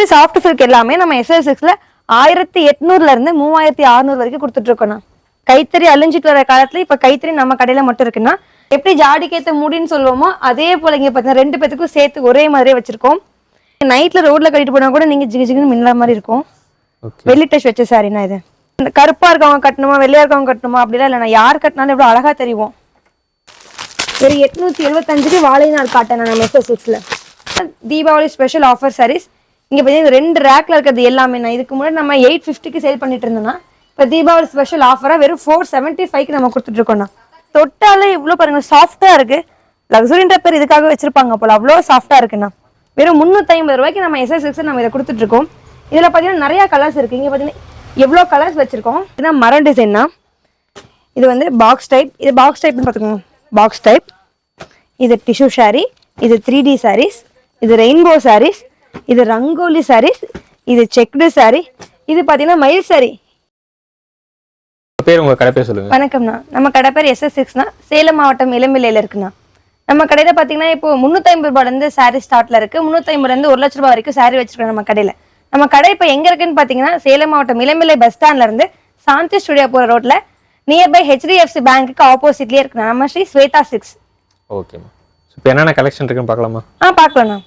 மாதிரி soft silk எல்லாமே நம்ம எஸ்எஸ் சிக்ஸ்ல ஆயிரத்தி எட்நூறுல இருந்து மூவாயிரத்தி அறுநூறு வரைக்கும் கொடுத்துட்டு இருக்கோம்ண்ணா கைத்தறி அழிஞ்சிட்டு வர காலத்துல இப்ப கைத்தறி நம்ம கடையில மட்டும் இருக்குன்னா எப்படி ஜாடிக்கேத்த முடின்னு சொல்லுவோமோ அதே போல இங்க பாத்தீங்கன்னா ரெண்டு பேத்துக்கும் சேர்த்து ஒரே மாதிரியே வச்சிருக்கோம். நைட்ல ரோட்ல கட்டிட்டு போனா கூட நீங்க ஜிகு ஜிகுன்னு மின்னற மாதிரி இருக்கும். வெள்ளி டச் வச்ச சாரினா இது. இந்த கருப்பா இருக்கவங்க கட்டணுமா வெள்ளையா இருக்கவங்க கட்டணுமா அப்படிலாம் இல்லைண்ணா. யார் கட்டினாலும் எவ்வளவு அழகா தெரியும் ஒரு எட்நூத்தி எழுபத்தஞ்சுக்கு வாழை நாள் காட்டேன் நான் சிக்ஸ்ல தீபாவளி ஸ்பெஷல் ஆஃபர் சாரீஸ் இங்கே பார்த்தீங்கன்னா ரெண்டு ரேக்கில் இருக்கிறது எல்லாமே நான் இதுக்கு முன்னாடி நம்ம எயிட் ஃபிஃப்டிக்கு சேல் பண்ணிட்டு இருந்தோம்னா இப்போ தீபாவளி ஸ்பெஷல் ஆஃபராக வெறும் ஃபோர் செவன்ட்டி ஃபைவ்க்கு நம்ம கொடுத்துட்ருக்கோம்ண்ணா தொட்டாலே இவ்வளோ பாருங்கள் சாஃப்டாக இருக்குது லக்ஸுரின்ற பேர் இதுக்காக வச்சுருப்பாங்க போல் அவ்வளோ சாஃப்டாக இருக்குண்ணா. வெறும் முந்நூற்றி ஐம்பது ரூபாய்க்கு நம்ம எஸ்எஸ் சிக்ஸ் நம்ம இதை கொடுத்துட்ருக்கோம் இதில் பார்த்தீங்கன்னா நிறையா கலர்ஸ் இருக்குது இங்கே பார்த்தீங்கன்னா எவ்வளோ கலர்ஸ் வச்சுருக்கோம்? இதுதான் மரம் டிசைன்னா இது வந்து பாக்ஸ் டைப் இது பாக்ஸ் டைப்னு பார்த்துக்கோங்க பாக்ஸ் டைப் இது டிஷ்யூ சாரி இது த்ரீ டி சாரீஸ் இது ரெயின்போ சாரீஸ் இது ரங்கோலி சாரீஸ் இது செக்டு சாரி இது பார்த்தீங்கன்னா மயில் சாரி பேர் உங்க கடை பேர் சொல்லுங்க. வணக்கம்ண்ணா நம்ம கடை பேர் எஸ்எஸ் சிக்ஸ்னா சேலம் மாவட்டம் இளம்பிள்ளையில இருக்குண்ணா நம்ம கடையில பார்த்தீங்கன்னா இப்போ முந்நூற்றி ஐம்பது ரூபாயிலேருந்து சாரி ஸ்டார்ட்ல இருக்கு. முந்நூற்றி ஐம்பதுலேருந்து ஒரு லட்ச ரூபாய் வரைக்கும் சாரி வச்சிருக்கோம் நம்ம கடையில. நம்ம கடை இப்போ எங்க இருக்குன்னு பார்த்தீங்கன்னா சேலம் மாவட்டம் இளம்பிள்ளை பஸ் ஸ்டாண்ட்ல இருந்து சாந்தி ஸ்டுடியோ போற ரோட்ல நியர்பை ஹெச்டிஎஃப்சி பேங்க்குக்கு ஆப்போசிட்லயே இருக்குண்ணா நம்ம ஸ்ரீ ஸ்வேதா சிக்ஸ் ஓகேம்மா இப்போ என்னென்ன கலெக்ஷன் இருக்குன்னு பார்க்கலாமா ஆ பார்க்கலாம்ண்ணா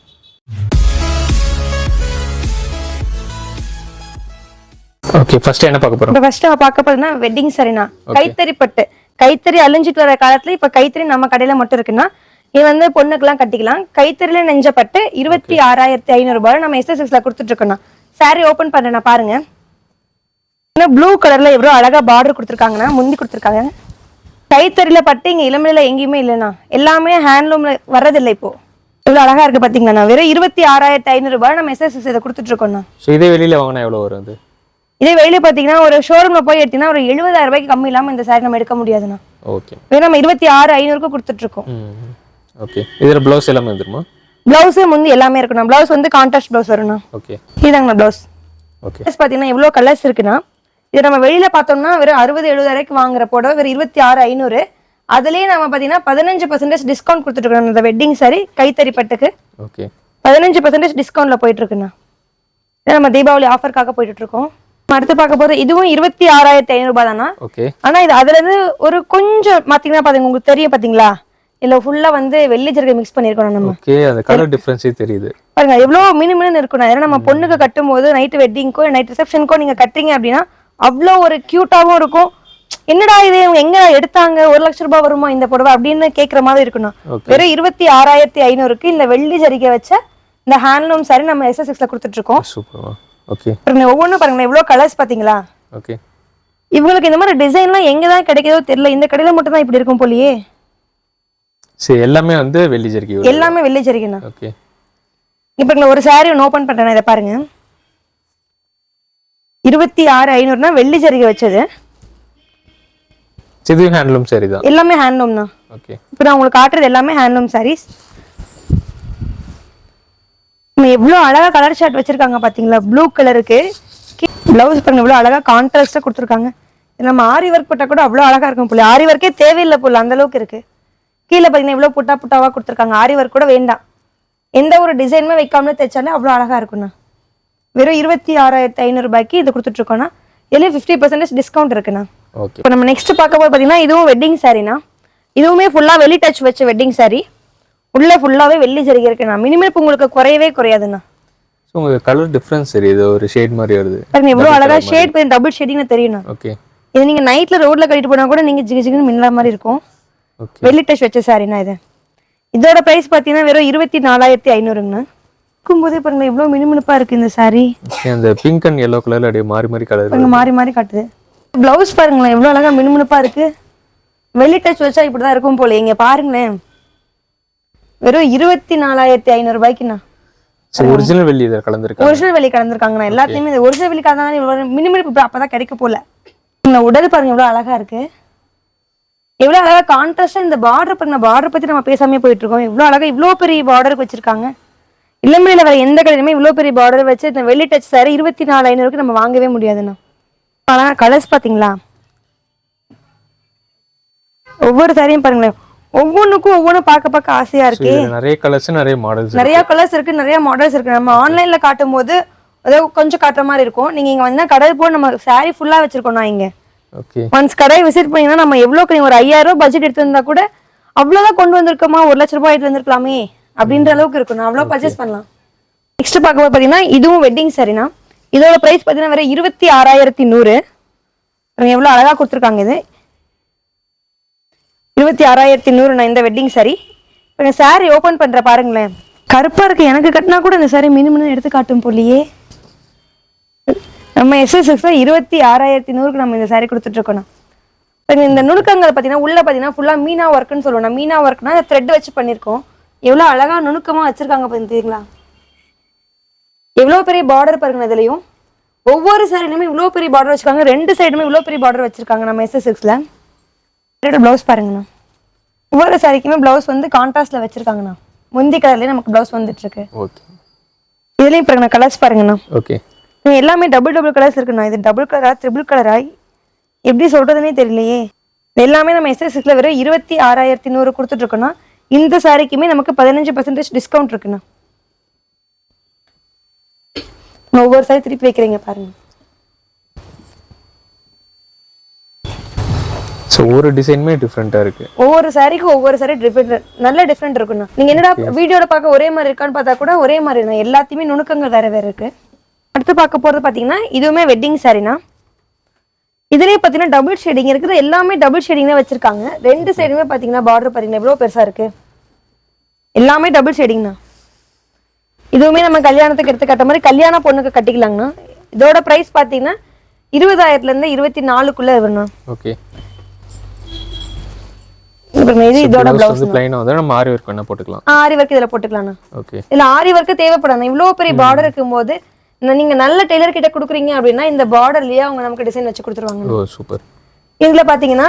ஓகே ஃபர்ஸ்ட் என்ன பார்க்க போறோம்? இப்போ ஃபர்ஸ்ட் பார்க்க போறதுன்னா வெட்டிங் சரிண்ணா கைத்தறி பட்டு. கைத்தறி அழிஞ்சிட்டு வர காலத்துல இப்ப கைத்தறி நம்ம கடையில மட்டும் இருக்குன்னா இது வந்து பொண்ணுக்கெல்லாம் கட்டிக்கலாம். கைத்தறியில நெஞ்ச பட்டு இருபத்தி ஆறாயிரத்தி ஐநூறு ரூபாய் நம்ம எஸ்எஸ்எஸ்ல கொடுத்துட்டு இருக்கோம்ண்ணா சாரி ஓபன் பண்றேன் பாருங்க. ப்ளூ கலர்ல எவ்வளவு அழகா பார்டர் கொடுத்துருக்காங்கன்னா முந்தி கொடுத்துருக்காங்க. கைத்தறியில பட்டு இங்க இளமையில எங்கேயுமே இல்லைண்ணா எல்லாமே ஹேண்ட்லூம்ல வர்றதில்லை இப்போ. இவ்வளவு அழகா இருக்கு பாத்தீங்களா வெறும் இருபத்தி ஆறாயிரத்தி ஐநூறு ரூபாய் நம்ம எஸ்எஸ்எஸ் இதை கொடுத்துட்டு இருக்கோம்ண்ணா இதே வெளியில வாங்கினா எவ்வளோ வரும் இதே வெளியே பார்த்தீங்கன்னா ஒரு ஷோரூம்ல போய் எடுத்தீங்கன்னா ஒரு எழுபதாயிரம் ரூபாய்க்கு கம்மி இல்லாம இந்த சாரி நம்ம எடுக்க முடியாதுண்ணா. ஓகே. நம்ம இருபத்தி ஆறு ஐநூறுக்கு கொடுத்துட்டு இருக்கோம் ஓகே. இதில் ப்ளவுஸ் எல்லாமே வந்துருமா? பிளவுஸ் முந்தி எல்லாமே இருக்குண்ணா. பிளவுஸ் வந்து கான்ட்ராஸ்ட் பிளவுஸ் வரும்ண்ணா ஓகே. இதாங்கண்ணா பிளவுஸ் ஓகே. ப்ளஸ் பார்த்தீங்கன்னா எவ்வளோ கலர்ஸ் இருக்குண்ணா? இது நம்ம வெளியில பார்த்தோம்னா வெறும் அறுபது எழுபதாயிரக்கு வாங்குற புடவை வெறும் இருபத்தி ஆறு ஐநூறு. அதுலயே நம்ம பார்த்தீங்கன்னா பதினஞ்சு பர்சன்டேஜ் டிஸ்கவுண்ட் கொடுத்துட்டு இருக்கோம் இந்த வெட்டிங் சாரி கைத்தறி பட்டுக்கு. ஓகே. பதினஞ்சு பர்சன்டேஜ் டிஸ்கவுண்ட்ல போயிட்டு இருக்குண்ணா நம்ம தீபாவளி ஆஃபருக்காக போயிட்டு இருக்கோம் அடுத்து பார்க்க போது இதுவும் இருபத்தி ஆறாயிரத்தி ஐநூறு ரூபாய் தானா? ஓகே. ஆனா இது அதுல இருந்து ஒரு கொஞ்சம் பாத்தீங்கன்னா பாத்தீங்க உங்களுக்கு தெரியும் பாத்தீங்களா? இல்ல ஃபுல்லா வந்து வெள்ளி ஜெருகை மிக்ஸ் பண்ணிருக்கோம் நம்ம. ஓகே அந்த கலர் டிஃப்ரென்ஸே தெரியுது. பாருங்க எவ்வளவு மினிமம் இருக்கணும் ஏன்னா நம்ம பொண்ணுக்கு கட்டும் போது நைட் வெட்டிங்க்கோ நைட் ரிசப்ஷனுக்கோ நீங்க கட்டுறீங்க அப்படின்னா அவ்வளோ ஒரு கியூட்டாவும் இருக்கும். என்னடா இது இவங்க எங்க எடுத்தாங்க? ஒரு லட்ச ரூபாய் வருமா இந்த புடவை அப்படின்னு கேக்குற மாதிரி இருக்கணும் வெறும் இருபத்தி ஆறாயிரத்தி ஐநூறுக்கு இந்த வெள்ளி ஜரிகை வச்ச இந்த ஹேண்ட்லூம் சாரி நம்ம எஸ்எஸ்எக்ஸ்ல கொடுத்துட்டு இருக்கோம். ஓகே பாருங்க ஒவ்வொன்றும் பாருங்க எவ்வளவு கலர்ஸ் பாத்தீங்களா? ஓகே இவங்களுக்கு இந்த மாதிரி டிசைன்லாம் எங்க தான் கிடைக்குதோ தெரியல. இந்த கடையில மட்டும் தான் இப்படி இருக்கும் போலியே. சரி எல்லாமே வந்து வெள்ளி ஜெர்கி எல்லாமே வெள்ளி ஜரிகைண்ணா ஓகே இப்ப ஒரு சாரி ஒன்று ஓபன் பண்றேன் இதை பாருங்க. இருபத்தி ஆறு ஐநூறுனா வெள்ளி ஜரிகை வச்சது. இது ஹேண்ட்லூம் சரி தான். எல்லாமே ஹேண்ட்லூம் தான். ஓகே இப்போ நான் உங்களுக்கு காட்டுறது எல்லாமே ஹேண்ட்லூம் சாரீஸ் எவ்வளோ அழகா கலர் ஷர்ட் வச்சிருக்காங்க பாத்தீங்களா? ப்ளூ கலருக்கு பிளவுஸ் பாருங்க இவ்வளோ அழகா கான்ட்ராஸ்டா கொடுத்துருக்காங்க. நம்ம ஆரி ஒர்க் போட்டா கூட அவ்வளோ அழகா இருக்கும் போல. ஆரி ஒர்க்கே தேவையில்லை போல அந்த அளவுக்கு இருக்கு. கீழே பாத்தீங்கன்னா இவ்வளோ புட்டா புட்டாவா கொடுத்துருக்காங்க. ஆரி ஒர்க் கூட வேண்டாம். எந்த ஒரு டிசைனுமே வைக்காமலே தைச்சாலே அவ்வளோ அழகா இருக்குண்ணா வெறும் இருபத்தி ஆறாயிரத்தி ஐநூறு ரூபாய்க்கு இது கொடுத்துட்டு இருக்கோம்னா இதுலேயும் ஃபிஃப்டி பர்சன்டேஜ் டிஸ்கவுண்ட் இருக்குண்ணா. ஓகே இப்போ நம்ம நெக்ஸ்ட் பார்க்க போது பார்த்தீங்கன்னா இதுவும் வெட்டிங் சாரினா இதுவுமே ஃபுல்லாக வெளி டச் வச்ச வெட்டிங் சாரி உள்ள ஃபுல்லாகவே வெள்ளி ஜரிகை இருக்குண்ணா மினிமம் இப்போ உங்களுக்கு குறையவே குறையாதுண்ணா. ஸோ உங்களுக்கு கலர் டிஃப்ரென்ஸ் தெரியுது ஒரு ஷேட் மாதிரி வருது. பாருங்க எவ்வளோ அழகா ஷேட் பண்ணி டபுள் ஷேடிங்னு தெரியும்ண்ணா. ஓகே இது நீங்கள் நைட்டில் ரோட்டில் கட்டிட்டு போனால் கூட நீங்கள் ஜிகு ஜிகுன்னு மின்னற மாதிரி இருக்கும். வெள்ளி டச் வச்ச சாரிண்ணா இது. இதோட ப்ரைஸ் பார்த்தீங்கன்னா வெறும் இருபத்தி நாலாயிரத்தி ஐநூறுங்கண்ணா. இருக்கும்போதே பாருங்க இவ்வளோ மினுமினுப்பாக இருக்குது இந்த சாரி அந்த பிங்க் அண்ட் yellow கலர்ல அப்படியே மாறி மாறி கலர் மாறி மாறி காட்டுது. ப்ளவுஸ் பாருங்களேன் எவ்வளோ அழகா மினுமினுப்பா இருக்கு. வெள்ளி டச் வச்சா இப்படிதான் இருக்கும் போல. இங்க பாருங்களேன். வெறும் இருபத்தி நாலாயிரத்தி ஐநூறு ரூபாய்க்குண்ணா ஒரிஜினல் வெள்ளி இதில் கலந்துருக்காங்க. ஒரிஜினல் வெளி கலந்துருக்காங்கண்ணா. எல்லாத்தையுமே இந்த ஒரிஜினல் வெளி கலந்தாலும் மினிமம் இப்போ அப்பதான் கிடைக்க போல. இந்த உடல் பாருங்க எவ்வளவு அழகா இருக்கு. எவ்வளவு அழகா கான்ட்ராஸ்டா இந்த பார்டர் பாருங்க பார்டர் பத்தி நம்ம பேசாமே போயிட்டு இருக்கோம். எவ்வளவு அழகா இவ்வளவு பெரிய பார்டருக்கு வச்சிருக்காங்க. இளம்பிள்ளையில வேற எந்த கடையிலுமே இவ்வளவு பெரிய பார்டர் வச்சு இந்த வெள்ளி டச் சாரி இருபத்தி நாலு ஐநூறுக்கு நம்ம வாங்கவே முடியாதுண்ணா. அழகா கலர்ஸ் பாத்தீங்களா? ஒவ்வொரு சாரியும் பாருங்களேன். ஒவ்வொன்றுக்கும் ஒவ்வொன்றும் பார்க்க பார்க்க ஆசையா இருக்கு. நிறைய கலர்ஸ் நிறைய மாடல்ஸ் நிறைய கலர்ஸ் இருக்கு நிறைய மாடல்ஸ் இருக்கு. நம்ம ஆன்லைன்ல காட்டும் போது அதாவது கொஞ்சம் காட்டுற மாதிரி இருக்கும். நீங்க இங்க வந்தா கடை போய் நம்ம saree ஃபுல்லா வச்சிருக்கோம் நான் இங்க. ஒன்ஸ் கடையை விசிட் பண்ணீங்கன்னா நம்ம எவ்வளோக்கு நீங்க ஒரு ஐயாயிரம் ரூபாய் பட்ஜெட் எடுத்திருந்தா கூட அவ்வளவுதான் கொண்டு வந்திருக்கோமா? ஒரு லட்ச ரூபாய் எடுத்து வந்திருக்கலாமே அப்படின்ற அளவுக்கு இருக்கும். நான் அவ்வளோ பர்ச்சேஸ் பண்ணலாம். நெக்ஸ்ட் பார்க்கும்போது பார்த்தீங்கன்னா இதுவும் வெட்டிங் சரினா இதோட ப்ரைஸ் பார்த்தீங்கன்னா வேற இருபத்தி ஆறாயிரத்தி நூறு. பாருங்க எவ்வளோ அழகா கொடுத்துருக்காங்க இது. இருபத்தி ஆறாயிரத்தி நூறுண்ணா இந்த வெட்டிங் சாரி இப்போ சாரி ஓப்பன் பண்ணுற பாருங்களேன். கருப்பா இருக்குது எனக்கு கட்டினா கூட இந்த சாரி மினிமம் எடுத்து காட்டும் போலியே. நம்ம எஸ்எஸ்எக்ஸ்ல இருபத்தி ஆறாயிரத்தி நூறுக்கு நம்ம இந்த சாரி கொடுத்துட்டு இப்போ இந்த நுணுக்கங்கள் பார்த்தீங்கன்னா உள்ள பார்த்தீங்கன்னா ஃபுல்லா மீனா ஒர்க்குன்னு சொல்லுவோம். மீனா ஒர்க்னா த்ரெட் வச்சு பண்ணியிருக்கோம் எவ்வளோ அழகா நுணுக்கமா வச்சிருக்காங்க பார்த்தீங்களா எவ்வளோ பெரிய பார்டர் பாருங்க இதுலேயும். ஒவ்வொரு சைடுலையுமே இவ்வளோ பெரிய பார்டர் வச்சிருக்காங்க. ரெண்டு சைடுமே இவ்வளோ பெரிய பார்டர் வச்சுருக்காங்க நம்ம எஸ்எஸ்எக்ஸ்ல ப்ளவுஸ் பாருங்கண்ணா. ஒவ்வொரு சாரிக்குமே ப்ளவுஸ் வந்து கான்ட்ராஸ்ட்ல வச்சிருக்காங்கண்ணா. முந்தி கலர்லயே நமக்கு ப்ளவுஸ் வந்துட்டு இருக்கு ஓகே. இதுலயும் பாருங்கண்ணா கலர்ஸ் பாருங்கண்ணா. ஓகே. எல்லாமே டபுள் டபுள் கலர்ஸ் இருக்குண்ணா. இது டபுள் கலரா ட்ரிபிள் கலரா எப்படி சொல்றதுனே தெரியலையே. எல்லாமே நம்ம எஸ்எஸ்எஸ்ல வெறும் இருபத்தி ஆறாயிரத்தி நூறு கொடுத்துட்டு இருக்கோம்னா இந்த சாரிக்குமே நமக்கு பதினஞ்சு பர்சன்டேஜ் டிஸ்கவுண்ட் இருக்குண்ணா. நான் ஒவ்வொரு சாரி திருப்பி வைக்கிறீங்க பாருங்க. ஸோ ஒவ்வொரு டிசைனுமே டிஃப்ரெண்ட்டாக இருக்கு. ஒவ்வொரு சாரிக்கும் ஒவ்வொரு சாரி டிஃப்ரெண்ட் நல்ல டிஃப்ரெண்ட் இருக்குண்ணா நீங்க என்னடா வீடியோல பார்க்க ஒரே மாதிரி இருக்கான்னு பார்த்தா கூட ஒரே மாதிரி தான் எல்லாத்தையுமே நுணுக்கங்கள் வேற வேற இருக்கு. அடுத்து பார்க்க போறது பாத்தீங்கன்னா இதுவுமே வெட்டிங் சாரினா இதுலயே பாத்தீங்கன்னா டபுள் ஷேடிங் இருக்குது. எல்லாமே டபுள் ஷேடிங் தான் வச்சிருக்காங்க. ரெண்டு சைடுமே பாத்தீங்கன்னா பார்டர் பாத்தீங்கன்னா எவ்வளவு பெருசா இருக்கு? எல்லாமே டபுள் ஷேடிங் தான் இதுவுமே நம்ம கல்யாணத்துக்கு எடுத்து கட்ட மாதிரி கல்யாண பொண்ணுக்கு கட்டிக்கலாங்கண்ணா. இதோட பிரைஸ் பாத்தீங்கன்னா இருபதாயிரத்துல இருந்து இருபத்தி நாலுக்குள்ள வரணும் ஓகே இது இதோட ப்ளவுஸ் பிளவுஸ் வந்து பிளைனாக வந்து நம்ம ஆரி ஒர்க் வேணால் போட்டுக்கலாம். ஆரி இதுல ஓகே ஆரி ஒர்க்கு தேவைப்படாது இவ்வளவு பெரிய பார்டர் இருக்கும்போது நீங்க நல்ல டெய்லர் கிட்ட கொடுக்குறீங்க அப்படின்னா இந்த பார்டர்லயே அவங்க நமக்கு டிசைன் வச்சு கொடுத்துருவாங்க ஓ சூப்பர் இதுல பாத்தீங்கன்னா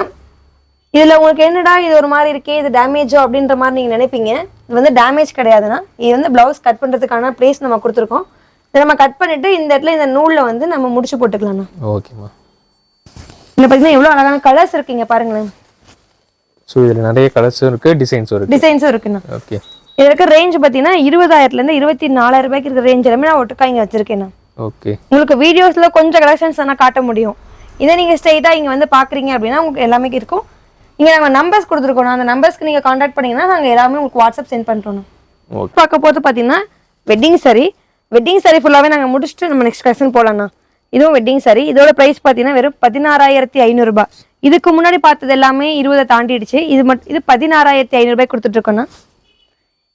இதுல உங்களுக்கு என்னடா இது ஒரு மாதிரி இருக்கே இது டேமேஜோ அப்படின்ற மாதிரி நீங்க நினைப்பீங்க. இது வந்து டேமேஜ் கிடையாதுன்னா இது வந்து பிளவுஸ் கட் பண்றதுக்கான பிளேஸ் நம்ம கொடுத்துருக்கோம். இதை நம்ம கட் பண்ணிட்டு இந்த இடத்துல இந்த நூல்ல வந்து நம்ம முடிச்சு போட்டுக்கலாம்ண்ணா. ஓகேம்மா இதுல பாத்தீங்கன்னா எவ்வளவு அழகான கலர்ஸ் இருக்குங்க பாருங்களேன். ஸோ இதில் நிறைய கலர்ஸும் இருக்கு டிசைன்ஸும் இருக்கு. டிசைன்ஸும் இருக்குண்ணா. ஓகே இதுல இருக்க ரேஞ்ச் பாத்தீங்கன்னா இருபதாயிரத்துல இருந்து இருபத்தி நாலாயிரம் ரூபாய்க்கு இருக்கிற ரேஞ்ச் எல்லாமே நான் ஒட்டுக்கா இங்க வச்சிருக்கேன் ஓகே உங்களுக்கு வீடியோஸ்ல கொஞ்சம் கலெக்ஷன்ஸ் நான் காட்ட முடியும். இதை நீங்க ஸ்ட்ரைட்டா இங்க வந்து பாக்குறீங்க அப்படின்னா உங்களுக்கு எல்லாமே இருக்கும். இங்க நாங்க நம்பர்ஸ் கொடுத்துருக்கோம் அந்த நம்பர்ஸ்க்கு நீங்க காண்டாக்ட் பண்ணீங்கன்னா நாங்க எல்லாமே உங்களுக்கு வாட்ஸ்அப் சென்ட் பண்றோம் ஓகே பார்க்க போது பாத்தீங்கன்னா வெட்டிங் saree. வெட்டிங் saree ஃபுல்லாவே நாங்க முடிச்சுட்டு நம்ம நெக்ஸ்ட் கலெக்ஷன் போலாம்ண்ணா இதுவும் வெட்டிங் saree. இதோட பிரைஸ் பாத்தீங்கன்னா வெறும் பதினாறாயிரத்தி ஐநூறுரூபா இதுக்கு முன்னாடி பார்த்தது எல்லாமே இருபதை தாண்டிடுச்சு. இது மட்டும் இது பதினாறாயிரத்தி ஐநூறுபாய் கொடுத்துட்டு இருக்கோண்ணா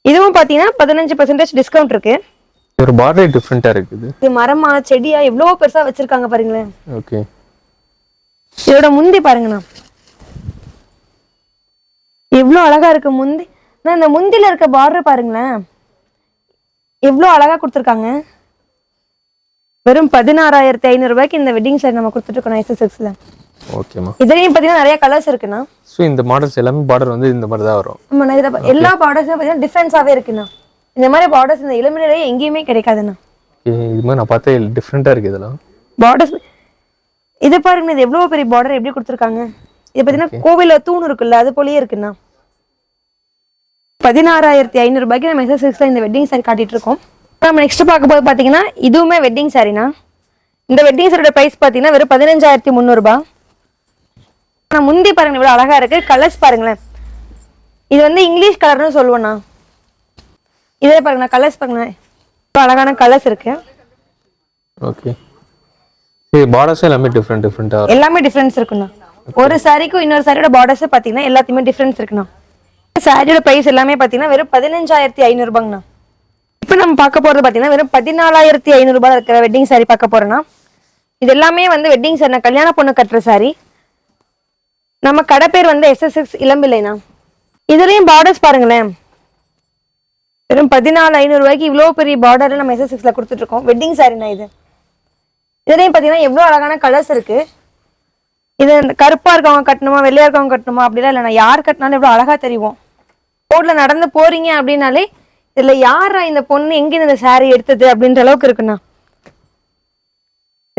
இதுவும் பாத்தீங்கன்னா பதினஞ்சு பர்சன்டேஜ் டிஸ்கவுண்ட் இருக்கு. ஒரு பார்டர் டிஃப்ரெண்ட்டாக இருக்குது. இது மரமா செடியா எவ்வளோ பெருசா வச்சிருக்காங்க பாருங்களேன். ஓகே. இதோட முந்தி பாருங்கண்ணா. எவ்வளோ அழகா இருக்கு முந்தி. நான் இந்த முந்தில இருக்க பார்டர் பாருங்களேன். எவ்வளோ அழகா கொடுத்துருக்காங்க. வெறும் பதினாறாயிரத்தி ஐநூறு ரூபாய்க்கு இந்த வெட்டிங் சாரி நம்ம கொடுத்துட்டு இருக்கோம் எஸ்எஸ்எக்ஸ்ல ஓகேம்மா. இதுலயும் பார்த்தீங்கன்னா நிறைய கலர்ஸ் இருக்குண்ணா. ஸோ இந்த மாடல்ஸ் எல்லாமே பார்டர் வந்து இந்த மாதிரி தான் வரும் ஆமா நான் இதில் எல்லா பார்டர்ஸும் பார்த்தீங்கன்னா டிஃப்ரென்ஸாகவே இருக்குண்ணா. இந்த மாதிரி பார்டர்ஸ் இந்த இளமையிலேயே எங்கேயுமே கிடைக்காதுண்ணா. இது மாதிரி நான் பார்த்தா டிஃப்ரெண்ட்டாக இருக்குது இதெல்லாம். பார்டர்ஸ் இது பாருங்க இது எவ்வளவு பெரிய பார்டர் எப்படி கொடுத்துருக்காங்க? இது பார்த்தீங்கன்னா கோவில்ல தூண் இருக்குல்ல அது போலயே இருக்குண்ணா. பதினாறாயிரத்தி ஐநூறு ரூபாய்க்கு நம்ம எஸ்எஸ்எக்ஸ்ல இந்த வெட்டிங் saree காட்டிட்டு இருக்கோம். நம்ம நெக்ஸ்ட் பார்க்க போது பார்த்தீங்கன்னா இதுவுமே வெட்டிங் சாரினா இந்த வெட்டிங் சாரியோட ப்ரைஸ் பார்த்தீங்கன்னா வெறும் பதினஞ்சாயிரத்தி முந்நூறுபா ஆனால் முந்தி பாருங்க இவ்வளோ அழகா இருக்கு. கலர்ஸ் பாருங்களேன். இது வந்து இங்கிலீஷ் கலர்னு சொல்லுவேண்ணா. இதே பாருங்கண்ணா கலர்ஸ் பாருங்களேன் இவ்வளோ அழகான கலர்ஸ் இருக்கு. ஓகே சரி பார்டர்ஸும் எல்லாமே டிஃப்ரெண்ட் டிஃப்ரெண்ட்டாக எல்லாமே டிஃப்ரென்ஸ் இருக்குண்ணா. ஒரு சாரிக்கும் இன்னொரு சாரியோட பார்டர்ஸ் பார்த்தீங்கன்னா எல்லாத்தையுமே டிஃப்ரென்ஸ் இருக்குண்ணா. சாரியோட ப்ரைஸ் எல்லாமே பார்த்தீங்கன்னா வெறும் பதினஞ்சாயிரத்தி ஐநூறுபாங்கண்ணா இப்போ நம்ம பார்க்க போறது பார்த்தீங்கன்னா வெறும் பதினாலாயிரத்தி ஐநூறுபாய் இருக்கிற வெட்டிங் saree பார்க்க போறோம்னா இது எல்லாமே வந்து வெட்டிங் saree நான் கல்யாண பொண்ணு கட்டுற saree. நம்ம கடை பேர் வந்து எஸ்எஸ்எக்ஸ் இளம்பிள்ளைண்ணா. இதுலேயும் பார்டர்ஸ் பாருங்களேன். வெறும் பதினாலு ஐநூறுரூவாய்க்கு இவ்வளோ பெரிய பார்டர் நம்ம எஸ்எஸ்எக்ஸில் கொடுத்துட்ருக்கோம். வெட்டிங் சாரிண்ணா இது. இதுலேயும் பார்த்தீங்கன்னா எவ்வளோ அழகான கலர்ஸ் இருக்கு. இது இந்த கருப்பாக இருக்கவங்க கட்டணுமா வெள்ளையாக இருக்கவங்க கட்டணுமா அப்படிலாம் இல்லை நான் யார் கட்டினாலும் எவ்வளோ அழகாக தெரியும். ரோட்ல நடந்து போகிறீங்க அப்படின்னாலே இதில் யாரா இந்த பொண்ணு எங்கே இந்த சாரீ எடுத்தது அப்படின்ற அளவுக்கு இருக்குண்ணா.